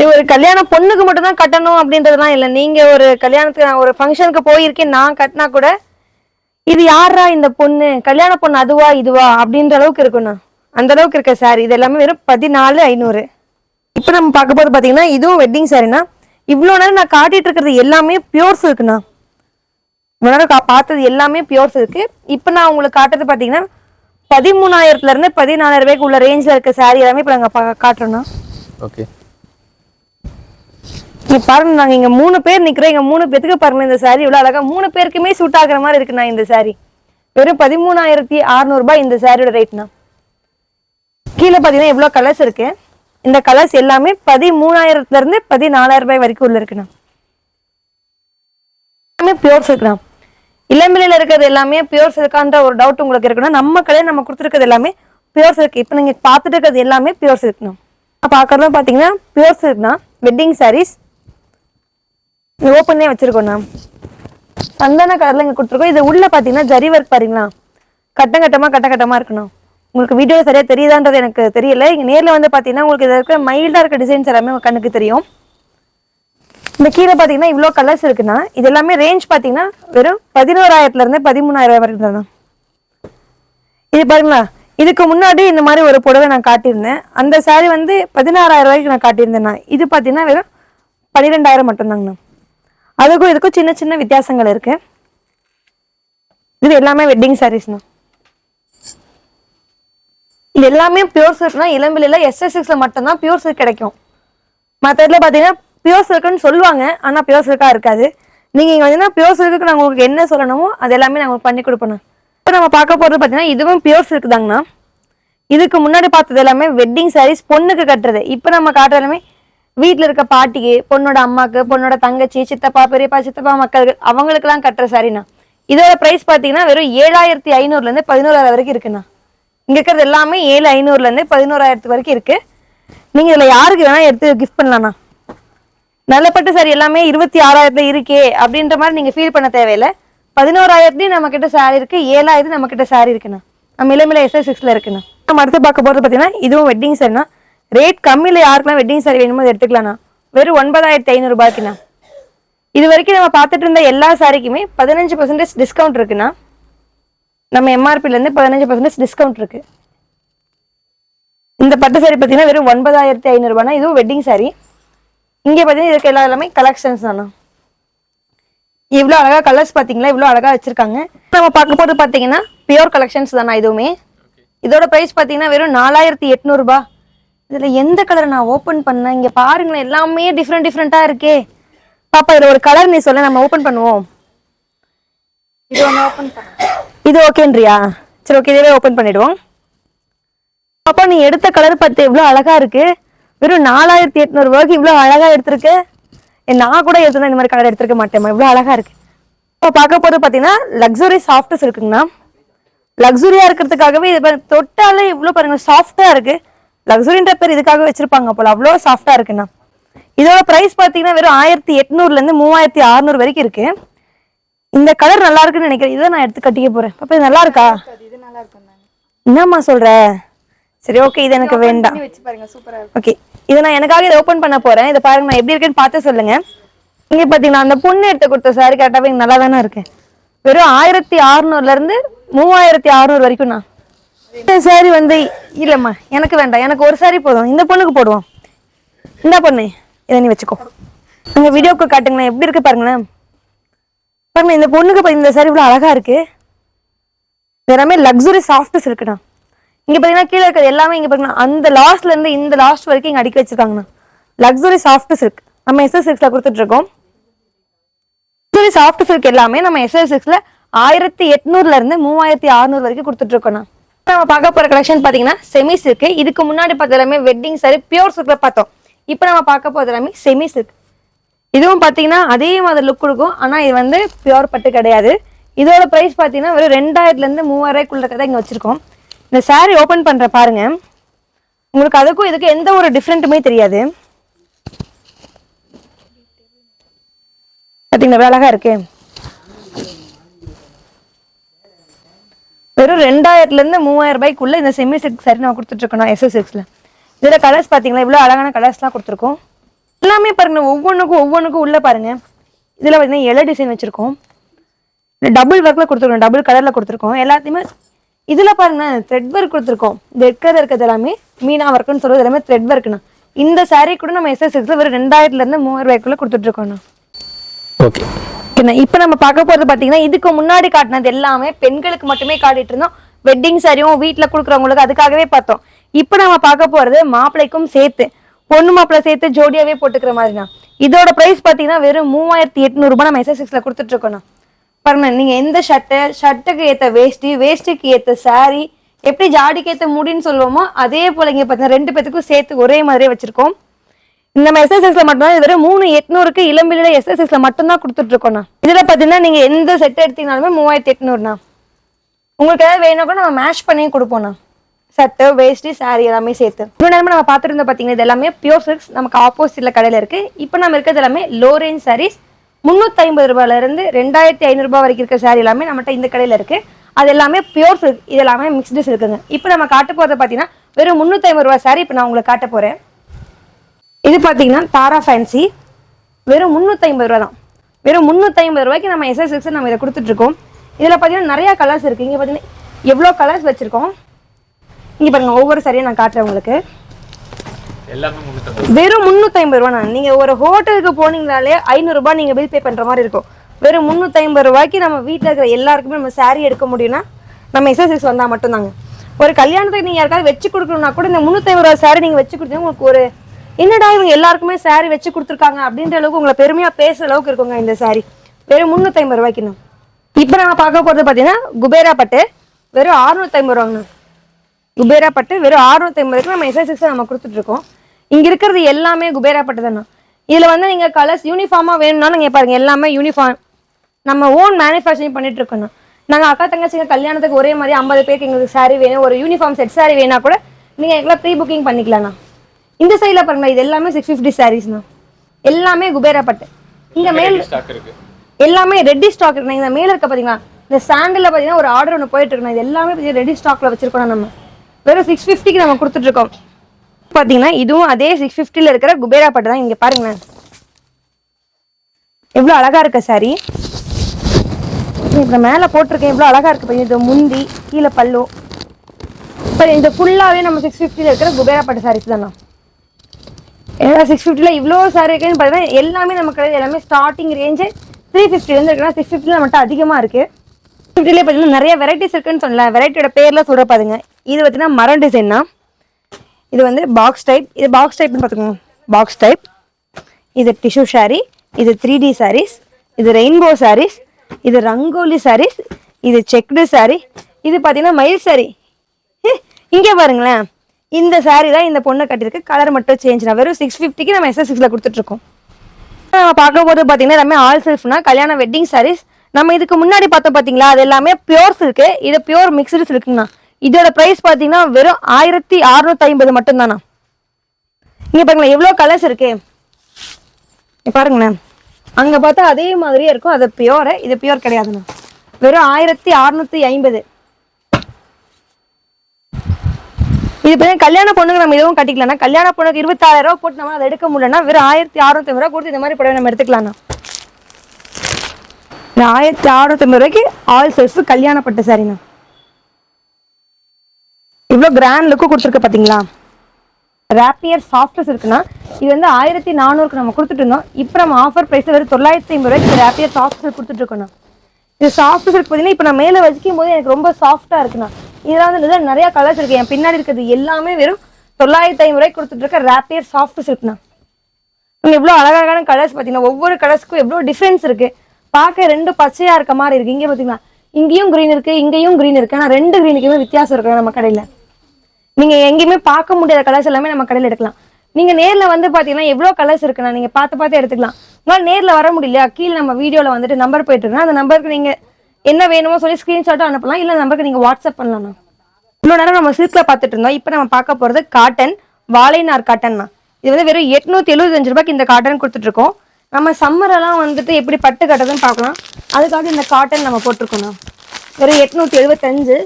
இது ஒரு கல்யாண பொண்ணுக்கு மட்டும் தான் கட்டணும் அப்படின்றதுலாம் இல்லை. நீங்க ஒரு கல்யாணத்துக்கு நான் ஒரு ஃபங்க்ஷனுக்கு போயிருக்கேன் நான் கட்டினா கூட இது யாரா இந்த பொண்ணு? கல்யாண பொண்ணு அதுவா இதுவா? அப்படின்ற அளவுக்கு இருக்குண்ணா அந்த அளவுக்கு இருக்க சாரி இது எல்லாமே வெறும் பதினாலு ஐநூறு. இப்போ நம்ம பார்க்க போது பார்த்தீங்கன்னா இதுவும் வெட்டிங் சாரினா இவ்வளோ நேரம் நான் காட்டிட்டு இருக்கிறது எல்லாமே பியூர் சில்க்குண்ணா இவ்வளோ நேரம் கா- பார்த்தது எல்லாமே பியூர் சில்க்கு இப்போ நான் உங்களுக்கு காட்டுறது பார்த்தீங்கன்னா பதிமூணாயிரத்துல இருந்து பதினாலாயிரம் ரூபாய்க்கு உள்ள ரேஞ்சில் இருக்க சாரி எல்லாமே இப்போ நாங்கள் காட்டுறோம்ண்ணா ஓகே இங்க பாருங்க நாங்க இங்க மூணு பேர் நிக்கிறோம். இங்க மூணு பேத்துக்கு பாருங்க இந்த சாரி இவ்வளவு அழகா மூணு பேருக்குமே சூட் ஆகுற மாதிரி இருக்குண்ணா இந்த சாரி வெறும் பதிமூணாயிரத்தி அறுநூறு ரூபாய் இந்த சாரியோட ரேட்னா கீழே பாத்தீங்கன்னா எவ்வளவு கலர்ஸ் இருக்கு? இந்த கலர்ஸ் எல்லாமே பதிமூணாயிரத்துல இருந்து பதினாலாயிரம் ரூபாய் வரைக்கும் உள்ள இருக்குண்ணா. எல்லாமே பியூர் சில்க்ண்ணா இளம்பிலையில இருக்கிறது எல்லாமே பியூர் சில்கான்ற ஒரு டவுட் உங்களுக்கு இருக்குன்னா நம்ம கடையில் நம்ம கொடுத்துருக்கிறது எல்லாமே பியூர் சில்க் இப்போ நீங்க பார்த்துட்டு இருக்கிறது எல்லாமே பியூர் சில்க்ண்ணா பார்க்கறதும் பார்த்தீங்கன்னா பியூர் சில்க்னா வெட்டிங் சாரீஸ் இது ஓப்பனே வச்சிருக்கோண்ணா சந்தன கலர்ல இங்க கொடுத்துருக்கோம். இது உள்ள பாத்தீங்கன்னா ஜரி ஒர்க் பாருங்களா? கட்டம் கட்டமா கட்ட கட்டமா இருக்கணும். உங்களுக்கு வீடியோ சரியா தெரியுதான்றது எனக்கு தெரியல. இங்க நேர்ல வந்து பாத்தீங்கன்னா உங்களுக்கு இதில் இருக்கிற மைல்டா இருக்க டிசைன்ஸ் எல்லாமே உங்க கண்ணுக்கு தெரியும். இந்த கீழே பாத்தீங்கன்னா இவ்வளோ கலர்ஸ் இருக்குன்னா இது எல்லாமே ரேஞ்ச் பாத்தீங்கன்னா வெறும் பதினோராயிரத்துல இருந்து பதிமூணாயிரம் ரூபாய் வரைக்கும் தான் இது பாருங்களா இதுக்கு முன்னாடி இந்த மாதிரி ஒரு புடவை நான் காட்டியிருந்தேன். அந்த சாரீ வந்து பதினாறாயிரம் ரூபாய்க்கு நான் காட்டியிருந்தேண்ணா இது பார்த்தீங்கன்னா வெறும் பன்னிரெண்டாயிரம் மட்டும்தாங்கண்ணா அதுக்கும் இதுக்கும் சின்ன சின்ன வித்தியாசங்கள் இருக்கு. இது எல்லாமே வெட்டிங் சாரீஸ்ண்ணா இது எல்லாமே பியூர் சில்க்னா இளம்பிலையில் எஸ்எஸ் சிக்ஸில் மட்டும்தான் பியூர் சில்க் கிடைக்கும். மற்ற இடத்துல பார்த்தீங்கன்னா பியூர் சில்க்னு சொல்லுவாங்க ஆனால் பியூர் சில்காக இருக்காது. நீங்கள் இங்கே வந்தீங்கன்னா பியூர் சில்க்கு நான் உங்களுக்கு என்ன சொல்லணுமோ அது எல்லாமே நாங்கள் பண்ணி கொடுப்போம் இப்போ நம்ம பார்க்க போகிறது பார்த்தீங்கன்னா இதுவும் பியூர் சில்க் தாங்கண்ணா. இதுக்கு முன்னாடி பார்த்தது எல்லாமே வெட்டிங் சாரீஸ் பொண்ணுக்கு கட்டுறது. இப்போ நம்ம காட்டுற எல்லாமே வீட்டில் இருக்க பாட்டிக்கு பொண்ணோட அம்மாக்கு பொண்ணோட தங்கச்சி சித்தப்பா பெரியப்பா சித்தப்பா மக்களுக்கு அவங்களுக்குலாம் கட்டுற சாரிண்ணா. இதோட ப்ரைஸ் பார்த்தீங்கன்னா வெறும் ஏழாயிரத்தி ஐநூறுலேருந்து பதினோராயிரம் வரைக்கும் இருக்குண்ணா. இங்கே இருக்கிறது எல்லாமே ஏழு ஐநூறுலேருந்து பதினோராயிரத்து வரைக்கும் இருக்கு. நீங்கள் இதில் யாருக்கு வேணால் எடுத்து கிஃப்ட் பண்ணலாண்ணா நல்லப்பட்டு சாரி எல்லாமே இருபத்தி ஆறாயிரத்துல இருக்கே அப்படின்ற மாதிரி நீங்க ஃபீல் பண்ண தேவையில்லை. பதினோராயிரத்துலேயும் நம்ம கிட்ட சாரி இருக்கு ஏழாயிரத்து நம்ம கிட்ட சாரி இருக்குண்ணா. நம்ம இளமில எஸ்எஸ் சிக்ஸ்ல இருக்குண்ணா. நம்ம அடுத்து பார்க்க போகிறது பார்த்தீங்கன்னா இதுவும் வெட்டிங் சரிண்ணா ரேட் கம்மியில யாருக்கெல்லாம் வெட்டிங் சாரி வேணுமோ அதை எடுத்துக்கலாம்ண்ணா. வெறும் ஒன்பதாயிரத்தி ஐநூறு ரூபாய்க்குண்ணா இது வரைக்கும் நம்ம பார்த்துட்டு இருந்த எல்லா சாரிக்குமே பதினஞ்சு பர்சன்டேஜ் டிஸ்கவுண்ட் இருக்குண்ணா. நம்ம எம்ஆர்பில இருந்து பதினஞ்சு பர்சன்டேஜ் டிஸ்கவுண்ட் இருக்கு. இந்த பட்டு சாரி பார்த்தீங்கன்னா வெறும் ஒன்பதாயிரத்தி ஐநூறுபானா இதுவும் வெட்டிங் சாரி இங்கே பார்த்தீங்கன்னா இதுக்கு எல்லா எல்லாமே கலெக்ஷன்ஸ் தானா இவ்வளோ அழகா கலர்ஸ் பார்த்தீங்களா? இவ்வளோ அழகா வச்சிருக்காங்க. நம்ம பார்க்க போது பார்த்தீங்கன்னா பியூர் கலெக்ஷன்ஸ் தானா இதுவுமே. இதோட ப்ரைஸ் பார்த்தீங்கன்னா வெறும் நாலாயிரத்தி எட்நூறுபா. இதில் எந்த கலர் நான் ஓப்பன் பண்ணேன்? இங்கே பாருங்களேன் எல்லாமே டிஃப்ரெண்ட் டிஃப்ரெண்ட்டாக இருக்கே. பாப்பா இதில் ஒரு கலர் நீ சொல்ல நம்ம ஓப்பன் பண்ணுவோம். இது ஒன்று பண்ண. இது ஓகேன்றியா சரி ஓகே இதுவே ஓப்பன் பண்ணிடுவோம். பாப்பா நீ எடுத்த கலர் பார்த்து எவ்வளோ அழகா இருக்கு. வெறும் நாலாயிரத்தி எட்நூறு ரூபாய்க்கு இவ்வளோ அழகா எடுத்திருக்கு. நான் கூட எடுத்திருந்தா இந்த மாதிரி கலர் எடுத்திருக்க மாட்டேன் இவ்வளோ அழகா இருக்கு. இப்போ பார்க்க போது பார்த்தீங்கன்னா லக்ஸுரி சாஃப்ட்ஸ் இருக்குங்கண்ணா. லக்ஸுரியா இருக்கிறதுக்காகவே இது தொட்டாலே இவ்வளோ பாருங்க சாஃப்டா இருக்கு. லக்ஸுரின்ற பேர் இதுக்காக வச்சிருப்பாங்க போல. அவ்வளோ சாஃப்டா இருக்குண்ணா. இதோட ப்ரைஸ் பார்த்தீங்கன்னா வெறும் ஆயிரத்தி எட்நூறுலேருந்து மூவாயிரத்தி அறுநூறு வரைக்கும் இருக்கு. இந்த கலர் நல்லா இருக்குன்னு நினைக்கிறேன். இதை நான் எடுத்து கட்டிக்க போறேன். பாப்பா இது நல்லா இருக்கா? என்னம்மா சொல்ற? சரி ஓகே இது எனக்கு வேண்டாம். ஓகே இதை நான் எனக்காக இதை ஓபன் பண்ண போறேன். இதை பாருங்க நான் எப்படி இருக்குன்னு பார்த்து சொல்லுங்க. இங்க பாத்தீங்கன்னா அந்த பொண்ணு எடுத்து கொடுத்த சாரி கரெக்டாவே நல்லா தானே இருக்கு. வெறும் ஆயிரத்தி அறுநூறுல இருந்து மூவாயிரத்தி அறுநூறு வரைக்கும் நான் இந்த சாரி வந்து இல்லம்மா எனக்கு வேண்டாம். எனக்கு ஒரு சாரி போதும். இந்த பொண்ணுக்கு போடுவோம். இந்த பொண்ணு இதை நீ வச்சுக்கோ. உங்க வீடியோக்கு காட்டுங்களேன். எப்படி இருக்கு பாருங்களேன். பாருங்க இந்த பொண்ணுக்கு இந்த சாரி இவ்வளோ அழகா இருக்கு. எல்லாமே லக்ஸுரி சாஃப்ட்ஸ் இருக்குண்ணா. இங்கே பார்த்தீங்கன்னா கீழே இருக்கிறது எல்லாமே இங்கே பார்த்தீங்கன்னா அந்த லாஸ்ட்ல இருந்து இந்த லாஸ்ட் வரைக்கும் இங்கே அடுக்கி வச்சிருக்காங்கண்ணா. லக்ஸுரி சாஃப்ட் சில்க் நம்ம எஸ்எஸ் சிக்ஸ்ல கொடுத்துட்டு இருக்கோம். லக்ஸுரி சாஃப்ட் சில்க் எல்லாமே நம்ம எஸ்எஸ் சிக்ஸ்ல ஆயிரத்தி எட்நூறுல இருந்து மூவாயிரத்தி அறுநூறு வரைக்கும் கொடுத்துட்டு இருக்கோம்ண்ணா நம்ம பார்க்க போற கலெக்ஷன் பாத்தீங்கன்னா செமி சில்க் இதுக்கு முன்னாடி பார்த்த எல்லாமே வெட்டிங் சாரி பியூர் சில்க்ல பார்த்தோம். இப்போ நம்ம பார்க்க போறது எல்லாமே செமி சில்க் இதுவும் பார்த்தீங்கன்னா அதே மாதிரி லுக் கொடுக்கும். ஆனால் இது வந்து பியூர் பட்டு கிடையாது. இதோட ப்ரைஸ் பார்த்தீங்கன்னா வெறும் ரெண்டாயிரத்துலேருந்து மூவாயிரக்குள்ள இருக்கிறத இங்கே வச்சிருக்கோம். இந்த saree ஓப்பன் பண்ணுற பாருங்க. உங்களுக்கு அதுக்கும் இதுக்கு எந்த ஒரு டிஃப்ரெண்ட்டுமே தெரியாது. பார்த்தீங்களா அழகாக இருக்கு. வெறும் ரெண்டாயிரத்துலேருந்து மூவாயிரம் ரூபாய்க்குள்ள இந்த செமி சில்க் சாரி நான் கொடுத்துட்ருக்கோம் எஸ்எஸ் சிக்ஸில் இதில் கலர்ஸ் பார்த்தீங்களா? இவ்வளோ அழகான கலர்ஸ்லாம் கொடுத்துருக்கோம். எல்லாமே பாருங்கள் ஒவ்வொன்றுக்கும் ஒவ்வொன்றுக்கும் உள்ளே பாருங்க. இதில் பார்த்தீங்கன்னா எல்லோ டிசைன் வச்சிருக்கோம். டபுள் ஒர்க்கில் கொடுத்துருக்கோம் டபுள் கலரில் கொடுத்துருக்கோம். எல்லாத்தையுமே இதில் பாருங்கள் த்ரெட் ஒர்க் கொடுத்துருக்கோம். இந்த ரெட் இருக்கிறது எல்லாமே மீனா ஒர்க்குன்னு சொல்றது எல்லாமே த்ரெட் ஒர்க்குண்ணா இந்த சாரீ கூட நம்ம எஸ்எஸ் சிக்ஸ்ல வெறும் ரெண்டாயிரத்துலேருந்து மூவாயிரம் ரூபாய்க்குள்ளே கொடுத்துட்ருக்கோண்ணா ஓகே ஓகேண்ணா இப்போ நம்ம பார்க்க போறது பாத்தீங்கன்னா இதுக்கு முன்னாடி காட்டினது எல்லாமே பெண்களுக்கு மட்டுமே காட்டிட்டு இருந்தோம். வெட்டிங் சாரியும் வீட்ல கொடுக்குறவங்களுக்கு அதுக்காகவே பார்த்தோம். இப்போ நம்ம பார்க்க போறது மாப்பிள்ளைக்கும் சேர்த்து. பொண்ணு மாப்பிள்ளை சேர்த்து ஜோடியாவே போட்டுக்கிற மாதிரிண்ணா. இதோட பிரைஸ் பாத்தீங்கன்னா வெறும் மூவாயிரத்தி எட்நூறு ரூபாய் நம்ம எஸ்எஸ் சிக்ஸ்ல கொடுத்துட்டு இருக்கோம்ண்ணா. பாருங்க நீங்க எந்த ஷர்ட்டு ஷர்ட்டுக்கு ஏத்த வேஷ்டி வேஷ்டிக்கு ஏத்த saree எப்படி ஜாடிக்கு ஏத்த முடின்னு சொல்லுவோமோ அதே போல இங்கே பாத்தீங்கன்னா ரெண்டு பேத்துக்கும் சேர்த்து ஒரே மாதிரியே வச்சிருக்கோம். நம்ம எஸ்எஸ்எஸ்ல மட்டும்தான் இது வெறும் மூணு எட்நூறுக்கு இளம்பில எஸ்எஸ்எஸ்ல மட்டும்தான் கொடுத்துட்டு இருக்கோம்ண்ணா இதுல பாத்தீங்கன்னா நீங்க எந்த செட் எடுத்தீங்கனாலுமே மூவாயிரத்தி எட்நூறுண்ணா. உங்களுக்கு ஏதாவது வேணும் கூட நம்ம மேஷ் பண்ணி கொடுப்போம்ண்ணா சட்டை வேஷ்டி சாரி எல்லாமே சேர்த்து. இவ்வளோ நேரமா நம்ம பார்த்துட்டு இருந்தோம் பார்த்தீங்கன்னா இது எல்லாமே பியூர் சில்க்ஸ் நமக்கு ஆப்போசிட்ல கடையில் இருக்கு. இப்போ நம்ம இருக்கிறது எல்லாமே லோ ரேஞ்ச் சாரீஸ் முந்நூற்றி ஐம்பது ரூபாயில இருந்து ரெண்டாயிரத்தி ஐநூறுரூபா வரைக்கும் இருக்கிற சாரி எல்லாமே நம்மகிட்ட இந்த கடையில் இருக்கு. அது எல்லாமே பியூர் சில்க் இது எல்லாமே மிக்ஸ்டு சில்க்குங்க இப்போ நம்ம காட்ட போகிறத பார்த்தீங்கன்னா வெறும் முந்நூற்றி ஐம்பது ரூபா சாரி இப்போ நான் உங்களுக்கு காட்ட போகிறேன் இது பார்த்தீங்கன்னா தாரா ஃபேன்சி வெறும் முந்நூற்றி ஐம்பது ரூபா தான். வெறும் முந்நூற்றி ஐம்பது ரூபாய்க்கு நம்ம எஸ்எஸ் சிக்ஸ் நம்ம இதை கொடுத்துட்ருக்கோம். இதில் பார்த்தீங்கன்னா நிறையா கலர்ஸ் இருக்குது இங்கே பார்த்தீங்கன்னா எவ்வளோ கலர்ஸ் வச்சுருக்கோம்? இங்கே பாருங்க ஒவ்வொரு சரியாக நான் காட்டுறேன் உங்களுக்கு. வெறும் முந்நூற்றி ஐம்பது ரூபா நான். நீங்கள் ஒரு ஹோட்டலுக்கு போனீங்கனாலே ஐநூறுரூபா நீங்கள் பில் பே பண்ணுற மாதிரி இருக்கும். வெறும் முந்நூற்றி ஐம்பது ரூபாய்க்கு நம்ம வீட்டில் இருக்கிற எல்லாருக்குமே நம்ம saree எடுக்க முடியும்னா நம்ம எஸ்எஸ் சிக்ஸ் வந்தால் மட்டும்தாங்க. ஒரு கல்யாணத்துக்கு நீங்கள் யாருக்காவது வச்சு கொடுக்கணும்னா கூட இந்த முந்நூற்றி ஐம்பது ரூபா saree நீங்கள் வச்சு கொடுத்தீங்கன்னா உங்களுக்கு ஒரு என்னடா இவங்க எல்லாருக்குமே சாரி வச்சு கொடுத்துருக்காங்க அப்படின்ற அளவுக்கு உங்களை பெருமையாக பேசுகிற அளவுக்கு இருக்குங்க இந்த சாரி வெறும் முந்நூற்றி ஐம்பது ரூபாய்க்குண்ணா. இப்போ நம்ம பார்க்க போகிறது பார்த்தீங்கன்னா குபேரா பட்டு வெறும் அறுநூத்தி ஐம்பது ரூபாங்கண்ணா குபேரா பட்டு வெறும் அறுநூத்தி ஐம்பதுக்கு நம்ம எஸ்எஸ் சிக்ஸ் நம்ம கொடுத்துட்டு இருக்கோம் இங்க இருக்கிறது எல்லாமே குபேரா பட்டு தானே இதுல வந்து நீங்க கலர்ஸ் யூனிஃபார்மா வேணும்னா நீங்க பாருங்க எல்லாமே யூனிஃபார்ம் நம்ம ஓன் மேனுஃபேக்சரிங் பண்ணிட்டு இருக்கோம் நாங்க அக்கா தங்கச்சிங்க கல்யாணத்துக்கு ஒரே மாதிரி ஐம்பது பேருக்கு எங்களுக்கு சாரி வேணும். ஒரு யூனிஃபார்ம் செட் சாரி வேணா கூட நீங்க எங்களை ப்ரீ புக்கிங் பண்ணிக்கலாம்ண்ணா இந்த சைடில் பாருங்க இது எல்லாமே சிக்ஸ் ஃபிஃப்டி சாரீஸ்ண்ணா எல்லாமே குபேரா பட்டு. இங்க மேல் எல்லாமே ரெடி ஸ்டாக் இருக்கு. இந்த மேல இருக்க பாத்தீங்களா இந்த சாண்டில் பாத்தீங்கன்னா ஒரு ஆர்டர் ஒன்று போயிட்டு இருக்கு. இது எல்லாமே ரெடி ஸ்டாக்ல வச்சிருக்கோம் நம்ம. வெறும் சிக்ஸ் ஃபிஃப்டிக்கு நம்ம கொடுத்துட்டு இருக்கோம். பாத்தீங்கன்னா இதுவும் அதே சிக்ஸ் ஃபிஃப்டியில் இருக்கிற குபேரா பட்டு தான் இங்க பாருங்களேன். எவ்வளோ அழகா இருக்க சாரி இப்போ மேலே போட்டிருக்கேன் எவ்வளோ அழகா இருக்கு பாருங்க. இது முந்தி கீழே பல்லு. இப்போ இந்த ஃபுல்லாகவே நம்ம சிக்ஸ் ஃபிஃப்டியில் இருக்கிற குபேரா பட்டு சாரீஸ் தானா. ஏன்னா சிக்ஸ் ஃபிஃப்டியில் இவ்வளோ சாரி இருக்குன்னு பார்த்தீங்கன்னா எல்லாமே நம்ம கிடையாது எல்லாமே ஸ்டார்டிங் ரேஞ்சு த்ரீ ஃபிஃப்டிலேருந்து இருக்குன்னா சிக்ஸ் ஃபிஃப்டியில் மட்டும் அதிகமாக இருக்குது ஃபிஃப்டிலே பார்த்தீங்கன்னா நிறைய வெரைட்டிஸ் இருக்குன்னு சொல்லல வெரைட்டியோட பேர்லாம் சொல்கிற பாருங்க. இது பார்த்தீங்கன்னா மரம் டிசைன் தான் இது வந்து பாக்ஸ் டைப் இது பாக்ஸ் டைப்னு பார்த்துக்கோங்க. பாக்ஸ் டைப் இது டிஷ்யூ சாரீ இது த்ரீ டி சாரீஸ் இது ரெயின்போ சாரீஸ் இது ரங்கோலி சாரீஸ் இது செக்டு சாரீ இது பார்த்தீங்கன்னா மயில் saree. இங்கே பாருங்களேன். இந்த சாரீ தான் இந்த பொண்ணை கட்டியிருக்கு. கலர் மட்டும் சேஞ்ச் நான் வெறும் சிக்ஸ் ஃபிஃப்டிக்கு நம்ம எஸ்எஸ் சிக்ஸில் கொடுத்துட்ருக்கோம். நம்ம பார்க்கும்போது பார்த்தீங்கன்னா எல்லாமே ஆல் செல்ஃப்னா கல்யாண வெட்டிங் சாரீஸ் நம்ம இதுக்கு முன்னாடி பார்த்தோம் பார்த்தீங்களா அது எல்லாமே பியோர் சில்க்கு இது பியோர் மிக்சடு சில்க்குங்கண்ணா இதோட ப்ரைஸ் பார்த்தீங்கன்னா வெறும் ஆயிரத்தி அறுநூத்தி ஐம்பது மட்டும்தாண்ணா இங்கே பாருங்களேன் எவ்வளோ கலர்ஸ் இருக்கு? பாருங்களேன். அங்கே பார்த்தா அதே மாதிரியே இருக்கும். அது பியோரு இது பியோர் கிடையாதுண்ணா. வெறும் ஆயிரத்தி அறுநூத்தி ஐம்பது. இப்போ கல்யாண பொண்ணுக்கு நம்ம எதுவும் கட்டிக்கலாம்னா கல்யாண பொண்ணுக்கு இருபத்தாயிரம் ரூபா போட்டு நம்ம அதை எடுக்க முடியலன்னா வெறும் ஆயிரத்தி அறுநூத்தி ரூபா கொடுத்து இந்த மாதிரி புடவை நம்ம எடுத்துக்கலாம்ண்ணா. ஆயிரத்தி அறுநூத்தி ஐம்பது ரூபாய்க்கு ஆல் சைஸ் கல்யாணப்பட்ட சாரிண்ணா. இவ்வளோ கிராண்ட் லுக்கு கொடுத்துருக்கு பார்த்தீங்களா? ரேப்பியர் சாஃப்ட்னஸ் இருக்குன்னா இது வந்து ஆயிரத்தி நானூறுக்கு நம்ம கொடுத்துட்டு இருந்தோம். இப்போ நம்ம ஆஃபர் ப்ரைஸ் வெறும் தொள்ளாயிரத்தி ஐம்பது ரூபாய்க்கு ரேப்பியர் சாஃப்ட் சில்க் கொடுத்துட்டு இருக்கோண்ணா இது சாஃப்ட் சில்க் பார்த்தீங்கன்னா இப்போ நான் மேலே வச்சுக்கும் போது எனக்கு ரொம்ப சாஃப்டாக இருக்குண்ணா. இதெல்லாம் வந்து நிறைய கலர்ஸ் இருக்கு. என் பின்னாடி இருக்கிறது எல்லாமே வெறும் தொள்ளாயிரத்தி ஐம்பது ரூபாய் கொடுத்துட்டு இருக்க ரேப்பியர் சாஃப்ட் சில்க்னா எவ்வளோ அழகழகான கலர்ஸ் பார்த்தீங்கன்னா ஒவ்வொரு கலர்ஸ்க்கும் எவ்வளோ டிஃப்ரென்ஸ் இருக்கு. பார்க்க ரெண்டு பச்சையா இருக்க மாதிரி இருக்கு. இங்கே பார்த்தீங்களா இங்கேயும் க்ரீன் இருக்கு இங்கேயும் க்ரீன் இருக்கு. ஆனால் ரெண்டு க்ரீனுக்குமே வித்தியாசம் இருக்கு நம்ம கடையில். நீங்க எங்கேயுமே பார்க்க முடியாத கலர்ஸ் எல்லாமே நம்ம கடையில் எடுக்கலாம். நீங்க நேர்ல வந்து பாத்தீங்கன்னா எவ்வளவு கலர்ஸ் இருக்குண்ணா நீங்க பார்த்து பார்த்து எடுத்துக்கலாம். உங்களால் நேர்ல வர முடியலையா? கீழே நம்ம வீடியோல வந்துட்டு நம்பர் போயிட்டு இருக்கா அந்த நம்பருக்கு நீங்க என்ன வேணுமோ சொல்லி ஸ்கிரீன்ஷாட்டும் அனுப்பலாம். இல்லை நம்பருக்கு நீங்கள் வாட்ஸ்அப் பண்ணலாம் இவ்வளோ நேரம் நம்ம சில்கில் பார்த்துட்டு இருந்தோம். இப்போ நம்ம பார்க்க போகிறது காட்டன் வாழைநார் காட்டன்னா இது வந்து வெறும் எட்நூற்றி எழுபத்தஞ்சு ரூபாய்க்கு இந்த காட்டன் கொடுத்துட்ருக்கோம் நம்ம சம்மரெல்லாம் வந்துட்டு எப்படி பட்டு கட்டுறதுன்னு பார்க்கலாம். அதுக்காக இந்த காட்டன் நம்ம போட்டிருக்கோம் வெறும் எட்நூற்றி எழுபத்தஞ்சு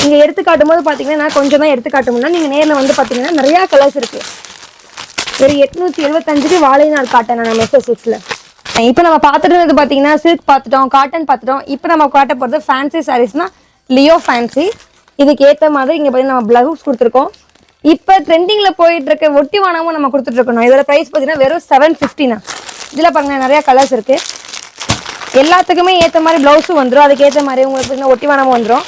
நீங்கள் எடுத்து காட்டும் போது நான் கொஞ்சம் தான் எடுத்து காட்டும்னா நீங்கள் நேரில் வந்து பார்த்தீங்கன்னா நிறையா கலர்ஸ் இருக்குது வெறும் எட்நூற்றி எழுபத்தஞ்சுக்கு வாழைநாள் காட்டன் நம்ம எஸ்எஸ் சிக்ஸ்ல இப்போ நம்ம பார்த்துட்டு இருந்தது பார்த்தீங்கன்னா சில்க் பார்த்துட்டோம் காட்டன் பார்த்துட்டோம். இப்போ நம்ம காட்ட போகிறது ஃபேன்சி சாரீஸ்னா லியோ ஃபேன்சி இதுக்கு ஏற்ற மாதிரி இங்கே பார்த்தீங்கன்னா நம்ம ப்ளவுஸ் கொடுத்துருக்கோம். இப்போ ட்ரெண்டிங்கில் போயிட்டு இருக்க ஒட்டி வானமும் நம்ம கொடுத்துட்டு இருக்கணும் இதோட ப்ரைஸ் பார்த்தீங்கன்னா வெறும் செவன் ஃபிஃப்டினா இதில் பாருங்க நிறைய கலர்ஸ் இருக்கு. எல்லாத்துக்குமே ஏற்ற மாதிரி ப்ளவுஸும் வந்துடும் அதுக்கேற்ற மாதிரி உங்களுக்கு பார்த்தீங்கன்னா ஒட்டி வானமும் வந்துடும்